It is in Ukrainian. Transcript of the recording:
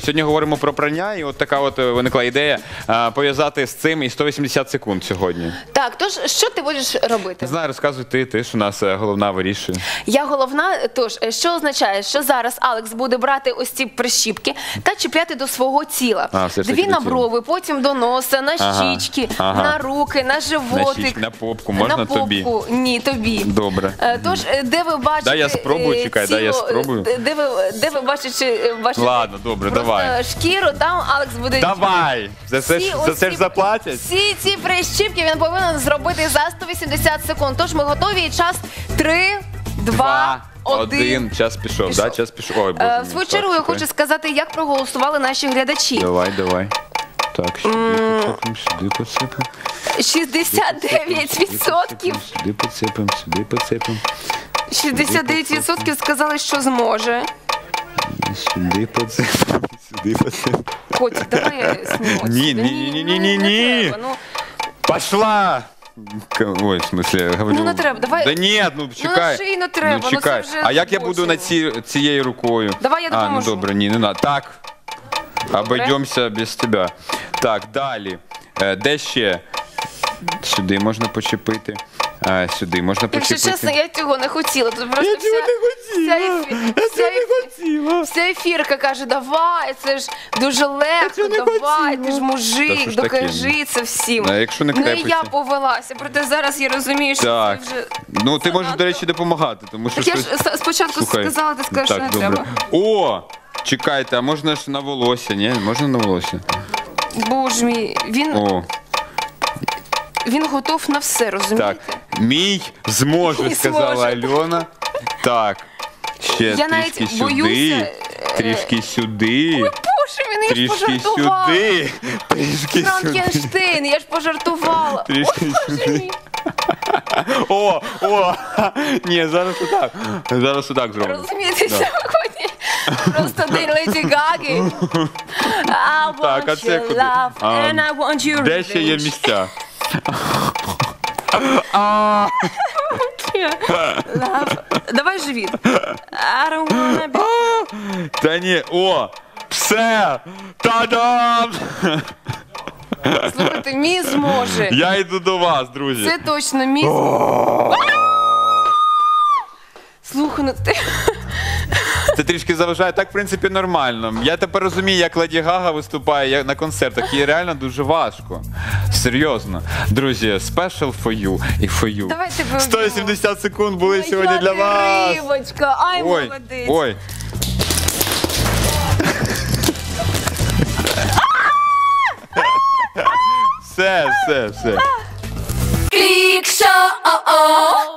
Сьогодні говоримо про прання, і от така от е, виникла ідея е, пов'язати з цим і 180 секунд сьогодні. Так, тож що ти будеш робити? Не знаю, розказуй ти, ти ж у нас е, головна вирішує. Я головна. Тож, що означає, що зараз Алекс буде брати ось ці прищіпки та чіпляти до свого тіла. А, все ж таки Дві до на тіла. брови, потім до носа, на Ага, щічки, ага. на руки, на животик. На щічки, на попку, можна на тобі? попку. Ні, тобі. Добре. Е, Тож, е, де ви бачите. Дай я спробую, е, чекай, дай я тіло, спробую. Де, де ви, де ви бачите, бачите Ладно, добре, давай. шкіру, там Алекс буде. Давай! За це, Всі за це ж заплатять? Всі ці прищіпки він повинен зробити за 180 секунд. Тож ми готові. І час 3, 2, 1. один. Час пішов, Пішов. да? Час пішов. Ой, боже. Мій, В свою так, чергу я чекай. хочу сказати, як проголосували наші глядачі. Давай, давай. Так, сюди поцепимо, сюди поцепимо. 69%. Сюди поцепимо, сюди поцепимо. 69% сказали, що зможе. Сюди поцепимо, сюди поцепимо. Котик, давай сніму. Ні, ні, ні, ні, ні, ну, не ні. Ну, Пошла! Ой, в смысле, я говорю. Ну, не треба, давай- Да ні, ну чекай. на шиї не треба, ну, це чекай. вже а як я буду на збочення. ці, цією рукою? Давай я А, ну допоможу. добре, ні, не надо. Так. Обойдемося без тебе. Так, далі. Е, Де ще? Сюди можна почепити. А, сюди можна Якщо почепити. чесно, я цього не хотіла. Тут просто Я вся, цього не хотіла. Вся, ефі- Я вся, цього не ефі- хотіла. вся ефірка каже, давай, це ж дуже легко, цього не давай, хотіла. ти ж Та мужик, ж таке? докажи це всім. А якщо не ну крепиться? я повелася, проте зараз я розумію, що Так. це вже. Ну, ти можеш, до речі, допомагати, тому що Так я ж щось- с- спочатку Слухай, сказала, ти сказав, що не добре. треба. О! Чекайте, а можна ж на волосся, ні? Можна на волосся? Боже мій, він, О, він готов на все, розумієте? так. Мій зможе, Мій сказала зможе. Альона. Так. Ще Я трішки сюди. боюся, е, Трішки сюди. Боже, він я ж Трішки пожартувала. сюди. Трішки сюди. Франкенштейн, я ж пожартувала. Трішки Боже мій. О, о! Ні, зараз отак. Зараз отак зробимо. Розумієте, сьогодні просто день Леді Гаги. I want Так, а це your куди? love А, and I want your Де ще є revenge. місця? Давай живіт. Та ні, о! Все! Та-дам! Слухайте, мій зможе. Я йду до вас, друзі. Це точно мій зможе. Слухай, ну ти... Це трішки заважає. Так, в принципі, нормально. Я тепер розумію, як Леді Гага виступає як на концертах. Їй реально дуже важко. Серйозно. Друзі, special for you і for you. Давайте ви 170 секунд були сьогодні для вас. Рибочка, ай, Ой, молодець. ой. все, все, все. Клік шоу.